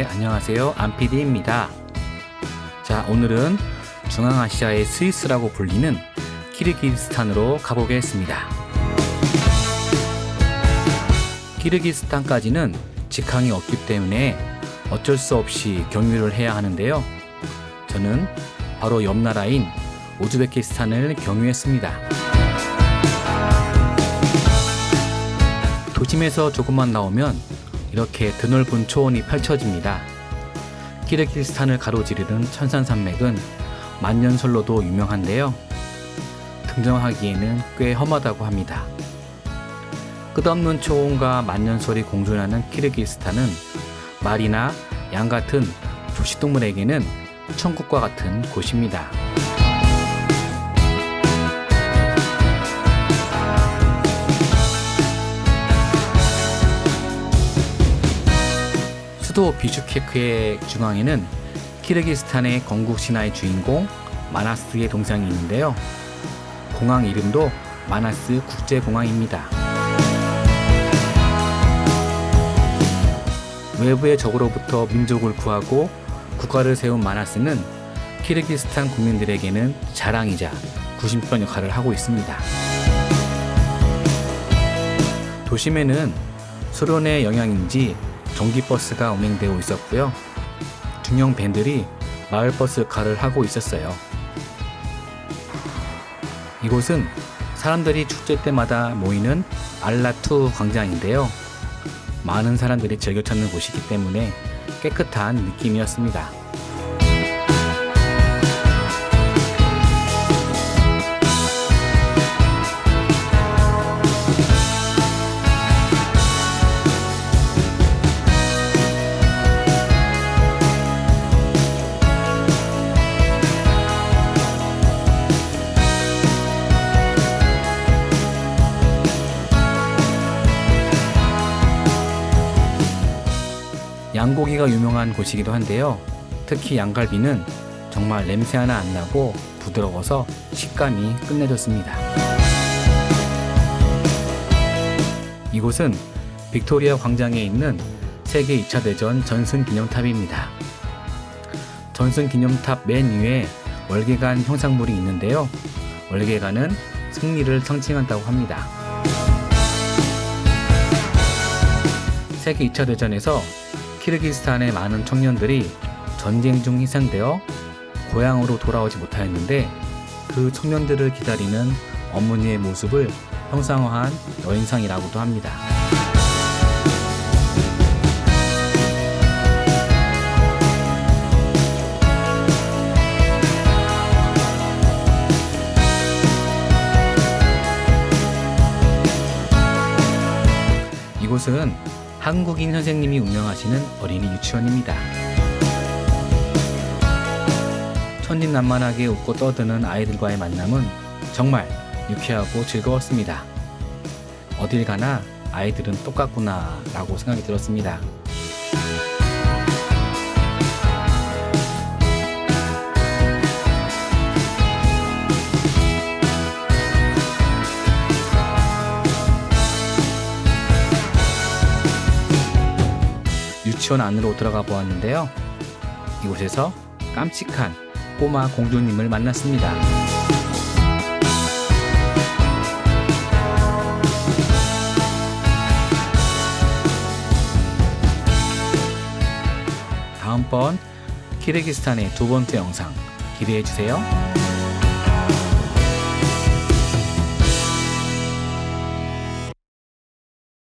네, 안녕하세요. 안피디입니다. 자, 오늘은 중앙아시아의 스위스라고 불리는 키르기스탄으로 가보겠습니다. 키르기스탄까지는 직항이 없기 때문에 어쩔 수 없이 경유를 해야 하는데요. 저는 바로 옆 나라인 우즈베키스탄을 경유했습니다. 도심에서 조금만 나오면 이렇게 드넓은 초원이 펼쳐집니다. 키르기스탄을 가로지르는 천산산맥은 만년설로도 유명한데요. 등정하기에는 꽤 험하다고 합니다. 끝없는 초원과 만년설이 공존하는 키르기스탄은 말이나 양 같은 조식동물에게는 천국과 같은 곳입니다. 수도 비슈케크의 중앙에는 키르기스탄의 건국 신화의 주인공 마나스의 동상이 있는데요. 공항 이름도 마나스 국제공항입니다. 외부의 적으로부터 민족을 구하고 국가를 세운 마나스는 키르기스탄 국민들에게는 자랑이자 구심편 역할을 하고 있습니다. 도심에는 소련의 영향인지 전기버스가 운행되고 있었고요. 중형 밴들이 마을버스 역할을 하고 있었어요. 이곳은 사람들이 축제 때마다 모이는 알라투 광장인데요. 많은 사람들이 즐겨 찾는 곳이기 때문에 깨끗한 느낌이었습니다. 양고기가 유명한 곳이기도 한데요. 특히 양갈비는 정말 냄새 하나 안 나고 부드러워서 식감이 끝내줬습니다. 이곳은 빅토리아 광장에 있는 세계 2차 대전 전승 기념탑입니다. 전승 기념탑 맨 위에 월계관 형상물이 있는데요. 월계관은 승리를 상징한다고 합니다. 세계 2차 대전에서 키르기스탄의 많은 청년들이 전쟁 중 희생되어 고향으로 돌아오지 못하였는데 그 청년들을 기다리는 어머니의 모습을 형상화한 여인상이라고도 합니다. 이곳은 한국인 선생님이 운영하시는 어린이 유치원입니다. 천진난만하게 웃고 떠드는 아이들과의 만남은 정말 유쾌하고 즐거웠습니다. 어딜 가나 아이들은 똑같구나 라고 생각이 들었습니다. 유치원 안으로 들어가 보았는데요. 이곳에서 깜찍한 꼬마 공주님을 만났습니다. 다음번 키르기스탄의 두 번째 영상 기대해 주세요.